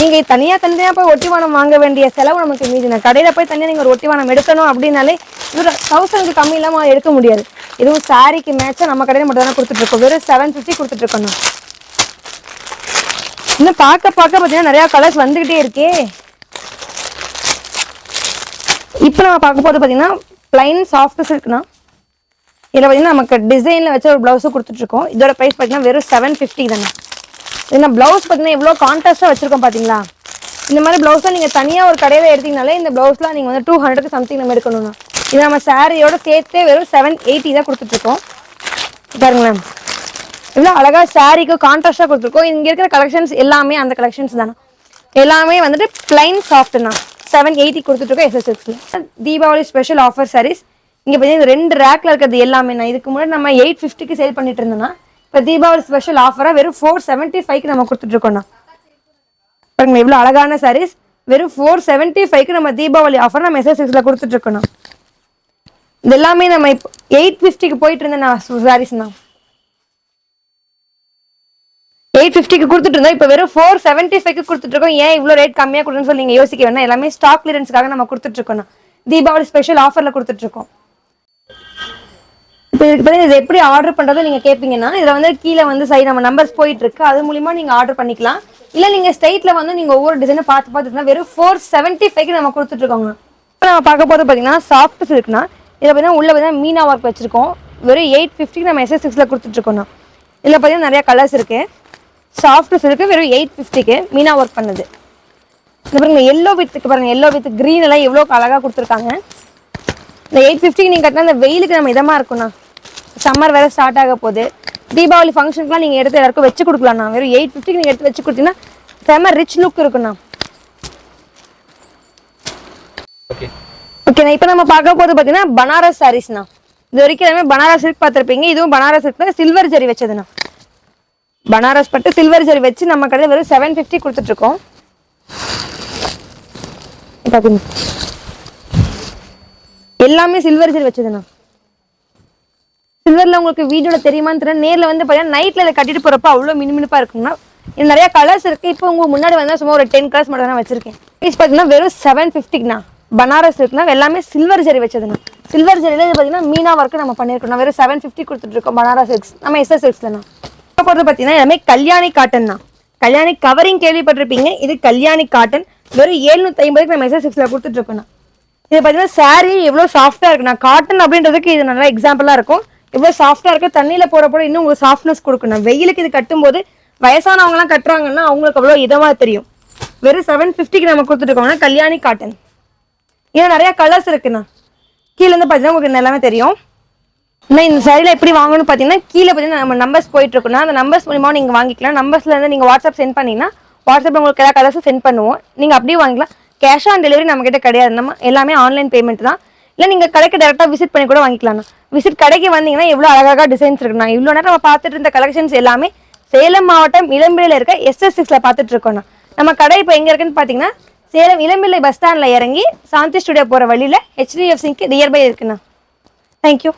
நீங்கள் தனியாக தனியாக போய் ஒட்டி வானம் வாங்க வேண்டிய செலவு நமக்கு மீதினா கடையில் போய் தனியாக நீங்கள் ஒரு ஒட்டி வானம் எடுக்கணும் அப்படின்னாலே இது தௌசண்ட்க்கு கம்மி இல்லாமல் எடுக்க முடியாது. இதுவும் சாரிக்கு மேட்சாக நம்ம கடையில் மட்டும் தானே கொடுத்துட்ருக்கோம் வெறும் செவன் ஃபிஃப்டி கொடுத்துட்ருக்கணும் இன்னும் பார்க்க பார்க்க பார்த்தீங்கன்னா நிறையா கலர்ஸ் வந்துக்கிட்டே இருக்கே. இப்போ நம்ம பார்க்க போகிறது பார்த்தீங்கன்னா பிளைன் சாஃப்ட் சில்க்னா இதில் பார்த்தீங்கன்னா நமக்கு டிசைனில் வச்ச ஒரு ப்ளவுஸும் கொடுத்துட்ருக்கோம் இதோட ப்ரைஸ் பார்த்தீங்கன்னா வெறும் செவன் ஃபிஃப்டி தானே. ஏன்னா ப்ளவுஸ் பார்த்தீங்கன்னா எவ்வளோ கான்ட்ராஸ்ட்டாக வச்சுருக்கோம் பார்த்தீங்களா? இந்த மாதிரி ப்ளவுஸ்லாம் நீங்கள் தனியாக ஒரு கடையில் எடுத்தீங்கனாலே இந்த ப்ளவுஸ்லாம் நீங்கள் வந்து டூ ஹண்ட்ரட் சம்திங் நம்ம எடுக்கணும்னா. இது நம்ம சாரியோட சேர்த்தே வெறும் செவன் எயிட்டி தான் கொடுத்துட்ருக்கோம். பாருங்களேன். இவ்வளோ அழகாக சாரிக்கு கான்ட்ராஸ்டாக கொடுத்துருக்கோம். இங்கே இருக்கிற கலெக்ஷன்ஸ் எல்லாமே அந்த கலெக்ஷன்ஸ் தானே? எல்லாமே வந்துட்டு பிளைன் சாஃப்ட்னா செவன் எயிட்டி கொடுத்துட்ருக்கோம் எஸ்எஸ்எக்ஸில் தீபாவளி ஸ்பெஷல் ஆஃபர் சாரீஸ் இங்கே பார்த்தீங்கன்னா ரெண்டு ரேக்கில் இருக்கிறது எல்லாமே நான் இதுக்கு முன்னாடி நம்ம எயிட் ஃபிஃப்டிக்கு சேல் பண்ணிட்டு இருந்தோம்னா இப்போ தீபாவளி ஸ்பெஷல் ஆஃபராக வெறும் ஃபோர் செவன்ட்டி ஃபைவ்க்கு நம்ம கொடுத்துட்ருக்கோண்ணா பாருங்க இவ்வளோ அழகான சாரீஸ் வெறும் ஃபோர் செவன்ட்டி ஃபைவ்க்கு நம்ம தீபாவளி ஆஃபர் நம்ம எஸ்எஸ்எக்ஸில் கொடுத்துட்ருக்கோண்ணா இது எல்லாமே நம்ம இப்போ எயிட் ஃபிஃப்டிக்கு போயிட்டு இருந்தேன் சாரீஸ் தான். எயிட் ஃபிஃப்டிக்கு கொடுத்துட்டு இருந்தோம் இப்போ வெறும் ஃபோர் செவன்ட்டி ஃபைவ்க்கு கொடுத்துட்டு இருக்கோம் ஏன் இவ்வளோ ரேட் கம்மியாக கொடுன்னு சொல்லி நீங்கள் யோசிக்க வேணாம். எல்லாமே ஸ்டாக் கிளியரன்ஸ்க்காக நம்ம கொடுத்துட்டு இருக்கோம் தீபாவளி ஸ்பெஷல் ஆஃபரில் கொடுத்துட்டு இருக்கோம் இப்போ இதுக்கு பதில் இது எப்படி ஆர்டர் பண்ணுறது நீங்கள் கேட்பீங்கன்னா இதில் வந்து கீழே வந்து சைடு நம்ம நம்பர்ஸ் போயிட்டு இருக்கு அது மூலிமா நீங்கள் ஆர்டர் பண்ணிக்கலாம். இல்லை நீங்கள் ஸ்ட்ரைட்டில் வந்து நீங்கள் ஒவ்வொரு டிசைனை பார்த்து பார்த்துட்டுனா வெறும் ஃபோர் செவன்ட்டி ஃபைவ்க்கு நம்ம கொடுத்துட்ருக்கோங்க இப்போ நம்ம பார்க்க போகிறது பார்த்தீங்கன்னா சாஃப்ட் சில்க்னா இதில் பார்த்தீங்கன்னா உள்ள பார்த்தீங்கன்னா மீனா ஒர்க் வச்சிருக்கோம். வெறும் எயிட் ஃபிஃப்டிக்கு நம்ம எஸ்எஸ் சிக்ஸில் கொடுத்துட்ருக்கோண்ணா இதில் பார்த்தீங்கன்னா நிறையா கலர்ஸ் இருக்குது சாஃப்ட்ஸ் இருக்குது வெறும் எயிட் ஃபிஃப்டிக்கு மீனா ஒர்க் பண்ணுது. இந்த பாருங்க எல்லோ வித்துக்கு பாருங்க எல்லோ வித் க்ரீன் எல்லாம் எவ்வளோ அழகாக கொடுத்துருக்காங்க. இந்த எயிட் ஃபிஃப்டிக்கு நீங்கள் கட்டினா இந்த வெயிலுக்கு நம்ம இதமாக இருக்கும்ண்ணா சம்மர் வேறு ஸ்டார்ட் ஆக போகுது. தீபாவளி ஃபங்க்ஷனுக்குலாம் நீங்கள் எடுத்து எல்லாருக்கும் வச்சு கொடுக்கலாம்ண்ணா வெறும் எயிட் ஃபிஃப்டிக்கு நீங்கள் எடுத்து வச்சு கொடுத்தீங்கன்னா செம்ம ரிச் லுக் இருக்குண்ணா ஓகே ஓகேண்ணா இப்போ நம்ம பார்க்க போது பார்த்தீங்கன்னா பனாரஸ் சாரீஸ்ண்ணா இது வரைக்கும் எல்லாமே பனாரஸ் சில்க் பார்த்துருப்பீங்க. இதுவும் பனாரஸ் சில்க் சில்வர் ஜரி வச்சதுண்ணா பனாரஸ் பட்டு சில்வர் ஜரி வச்சு நம்ம கடையில் வெறும் செவன் ஃபிஃப்டி கொடுத்துட்ருக்கோம். எல்லாமே சில்வர் ஜரி வச்சதுண்ணா சில்வர்ல உங்களுக்கு வீடியோவில் தெரியுமான்னு தெரியல. நேர்ல வந்து பார்த்தீங்கன்னா நைட்ல இதை கட்டிட்டு போகிறப்ப அவ்வளோ மினுமினுப்பா இருக்கும்னா இது நிறைய கலர்ஸ் இருக்கு. இப்போ உங்களுக்கு முன்னாடி வந்தால் சும்மா ஒரு டென் கலர்ஸ் மட்டும் தான் வச்சிருக்கேன். ப்ரைஸ் பார்த்தீங்கன்னா வெறும் செவன் ஃபிஃப்டிக்குண்ணா பனாரஸ் இருக்குன்னா எல்லாமே சில்வர் ஜெரி வச்சதுண்ணா சில்வர் ஜரியில இது பார்த்தீங்கன்னா மீனா ஒர்க்கு நம்ம பண்ணியிருக்கோம் வெறும் செவன் ஃபிஃப்டி கொடுத்துட்டு இருக்கோம் பனாரஸ் சில்க்ஸ் நம்ம எஸ்எஸ் சில்க்ஸ்லண்ணா இப்போ பொறுத்து பார்த்தீங்கன்னா எல்லாமே கல்யாணி காட்டன் தான். கல்யாணி கவரிங் கேள்விப்பட்டிருப்பீங்க. இது கல்யாணி காட்டன் வெறும் ஏழ்நூத்தி ஐம்பதுக்கு நம்ம எஸ்எஸ் சிக்ஸ்ல கொடுத்துட்ருக்கோண்ணா இது பார்த்தீங்கன்னா சாரீ எவ்வளோ சாஃப்டாக இருக்குண்ணா காட்டன் அப்படின்றதுக்கு இது நல்லா எக்ஸாம்பிளாக இருக்கும். எவ்வளோ சாஃப்டாக இருக்குது தண்ணியில் போகிறப்போ இன்னும் உங்களுக்கு சாஃப்ட்னஸ் கொடுக்கணும் வெயிலுக்கு இது கட்டும்போது வயசானவங்கலாம் கட்டுறாங்கன்னா அவங்களுக்கு அவ்வளோ இதமாக தெரியும். வெறும் செவன் ஃபிஃப்டிக்கு நம்ம கொடுத்துருக்கோம்னா கல்யாணி காட்டன் இன்னும் நிறைய கலர்ஸ் இருக்குண்ணா. கீழே இருந்து பார்த்தீங்கன்னா உங்களுக்கு எல்லாமே தெரியும். இன்னும் இந்த சாரியில் எப்படி வாங்கணும்னு பார்த்தீங்கன்னா கீழே பார்த்தீங்கன்னா நம்ம நம்பர்ஸ் போயிட்டு இருக்குன்னா அந்த நம்பர்ஸ் மூலியமாக நீங்கள் வாங்கிக்கலாம். நம்பர்ஸ்ல இருந்து நீங்கள் வாட்ஸ்அப் சென்ட் பண்ணீங்கன்னா வாட்ஸ்அப்பில் உங்களுக்கு எல்லா கலர்ஸும் சென்ட் பண்ணுவோம். நீங்கள் அப்படியே வாங்கிக்கலாம். கேஷ் ஆன் டெலிவரி நம்ம கிடையாது. நம்ம எல்லாமே ஆன்லைன் பேமெண்ட் தான். இல்லை நீங்கள் கடைக்கு டேரெக்டாக விசிட் பண்ணி கூட வாங்கிக்கலாம் விசிட் கடைக்கு வந்தீங்கன்னா எவ்வளோ அழகாக டிசைன்ஸ் இருக்குண்ணா. இவ்வளோ நேரம் நம்ம பார்த்துட்டு இருந்த கலெக்ஷன்ஸ் எல்லாமே சேலம் மாவட்டம் இளம்பிலையில் இருக்க எஸ்எஸ் சிக்ஸில் பார்த்துட்டு இருக்கோம்ண்ணா நம்ம கடை இப்போ எங்கே இருக்குன்னு பார்த்தீங்கன்னா சேலம் இளம்பிள்ளை பஸ் ஸ்டாண்டில் இறங்கி சாந்தி ஸ்டுடியோ போகிற வழியில் ஹெச்டிஎஃப்சிக்கு நியர்பை இருக்குண்ணா. தேங்க்யூ